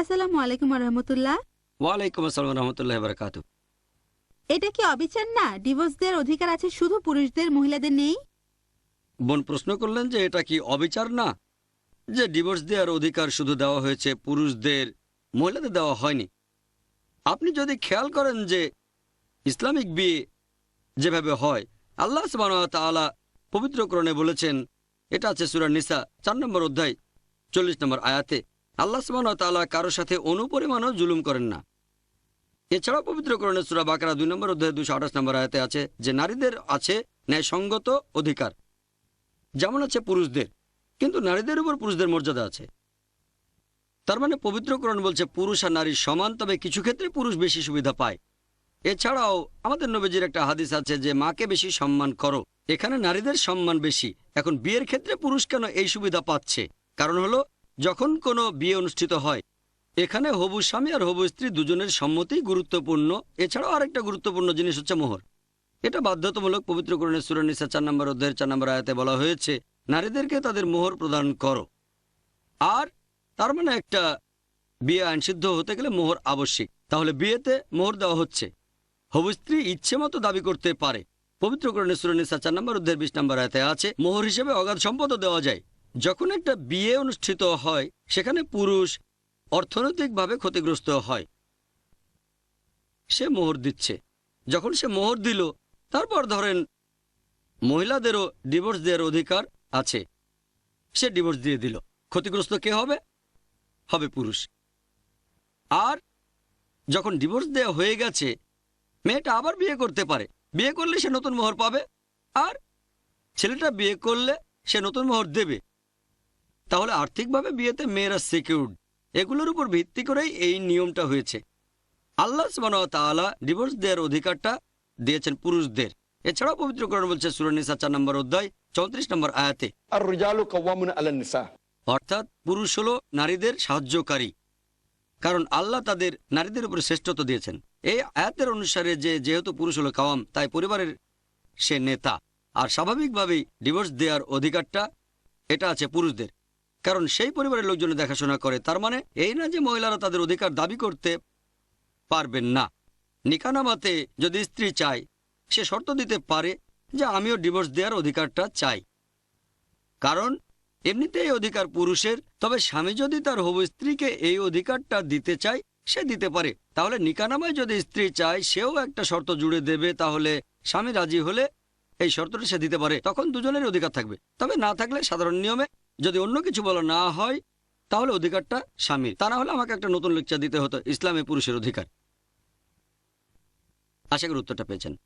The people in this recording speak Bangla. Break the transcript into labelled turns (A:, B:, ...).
A: আসসালামু আলাইকুম রহমতুল্লাহ
B: ওয়ালাইকুম আসসালাম রহমতুল্লাহ বারকাত
A: এটা কি অবিচার না? ডিভোর্স দেওয়ার অধিকার আছে শুধু পুরুষদের মহিলাদের নেই?
B: বোন প্রশ্ন করলেন যে এটা কি অবিচার না? যে ডিভোর্স দেওয়ার অধিকার শুধু দেওয়া হয়েছে পুরুষদের মহিলাদের দেওয়া হয়নি। আপনি যদি খেয়াল করেন যে ইসলামিক বিয়ে যেভাবে হয় আল্লাহ তাআলা পবিত্রকরণে বলেছেন এটা আছে সুরা নিসা চার নম্বর অধ্যায় চল্লিশ নম্বর আয়াতে। আল্লাহ তাআলা কারও সাথে অনুপরিমাণও জুলুম করেন না। এছাড়াও পবিত্রকরণে সুরা বাকারা দুই নম্বর অধ্যায় দুশো আঠাশ নম্বর আয়াতে আছে যে নারীদের আছে ন্যায়সঙ্গত অধিকার। যেমন আছে পুরুষদের, কিন্তু নারীদের উপর পুরুষদের মর্যাদা আছে। তার মানে পবিত্রকরণ বলছে, পুরুষ আর নারী সমান, তবে কিছু ক্ষেত্রে পুরুষ বেশি সুবিধা পায়। এছাড়াও আমাদের নবীজির একটা হাদিস আছে যে, মাকে বেশি সম্মান করো। এখানে নারীদের সম্মান বেশি। এখন বিয়ের ক্ষেত্রে পুরুষ কেন এই সুবিধা পাচ্ছে? কারণ হলো যখন কোনো বিয়ে অনুষ্ঠিত হয়, এখানে হবু স্বামী আর হবু স্ত্রী দুজনের সম্মতি গুরুত্বপূর্ণ। এছাড়াও আরেকটা গুরুত্বপূর্ণ জিনিস হচ্ছে মোহর। এটা বাধ্যতামূলক পবিত্রকরণের সুরানিসা চার নম্বর অধ্যায়ের চার নম্বর আয়াতে বলা হয়েছে, নারীদেরকে তাদের মোহর প্রদান করো। আর তার মানে একটা বিয়ে আইনসিদ্ধ হতে গেলে মোহর আবশ্যিক। তাহলে বিয়েতে মোহর দেওয়া হচ্ছে। হবু স্ত্রী ইচ্ছে মতো দাবি করতে পারে। পবিত্রকরণের সুরানিসা চার নম্বর অধ্যায়ের বিশ নম্বর আয়াতে আছে, মোহর হিসেবে অগাধ সম্পদও দেওয়া যায়। যখন একটা বিয়ে অনুষ্ঠিত হয়, সেখানে পুরুষ অর্থনৈতিকভাবে ক্ষতিগ্রস্ত হয়। সে মোহর দিচ্ছে। যখন সে মোহর দিল, তারপর ধরেন মহিলাদেরও ডিভোর্স দেওয়ার অধিকার আছে। সে ডিভোর্স দিয়ে দিল। ক্ষতিগ্রস্ত কে হবে? হবে পুরুষ। আর যখন ডিভোর্স দেওয়া হয়ে গেছে, মেয়েটা আবার বিয়ে করতে পারে। বিয়ে করলে সে নতুন মোহর পাবে। আর ছেলেটা বিয়ে করলে সে নতুন মোহর দেবে। তাহলে আর্থিকভাবে বিয়েতে মেয়েরা সিকিউর্ড এগুলোর উপর ভিত্তি করেই এই নিয়মটা হয়েছে। আল্লাহ তালা ডিভোর্স দেওয়ার অধিকারটা দিয়েছেন পুরুষদের। এছাড়াও পবিত্র করণ বলছে সুরনিসা চার নম্বর অধ্যায় চৌত্রিশ নম্বর আয়াতে। অর্থাৎ পুরুষ হল নারীদের সাহায্যকারী। কারণ আল্লাহ তাদের নারীদের উপর শ্রেষ্ঠত্ব দিয়েছেন। এই আয়াতের অনুসারে যে যেহেতু পুরুষ হল কাওয়াম তাই পরিবারের সে নেতা। আর স্বাভাবিকভাবেই ডিভোর্স দেওয়ার অধিকারটা এটা আছে পুরুষদের। কারণ সেই পরিবারের লোকজন দেখাশোনা করে, তার মানে এই না যে মহিলারা তাদের অধিকার দাবি করতে পারবেন না। নিকানামাতে যদি স্ত্রী চায়, সে শর্ত দিতে পারে যে আমিও ডিভোর্স দেওয়ার অধিকারটা চাই। কারণ এমনিতে এই অধিকার পুরুষের, তবে স্বামী যদি তার হবু স্ত্রীকে এই অধিকারটা দিতে চায়, সে দিতে পারে। তাহলে নিকানামায় যদি স্ত্রী চায়, সেও একটা শর্ত জুড়ে দেবে, তাহলে স্বামী রাজি হলে এই শর্তটা সে দিতে পারে। তখন দুজনের অধিকার থাকবে। তবে না থাকলে সাধারণ নিয়মে যদি অন্য কিছু বলা না হয়, তাহলে অধিকারটা স্বামীর। তা না হলে আমাকে একটা নতুন লেকচার দিতে হতো, ইসলামে পুরুষের অধিকার। আশা করি উত্তরটা পেয়েছেন।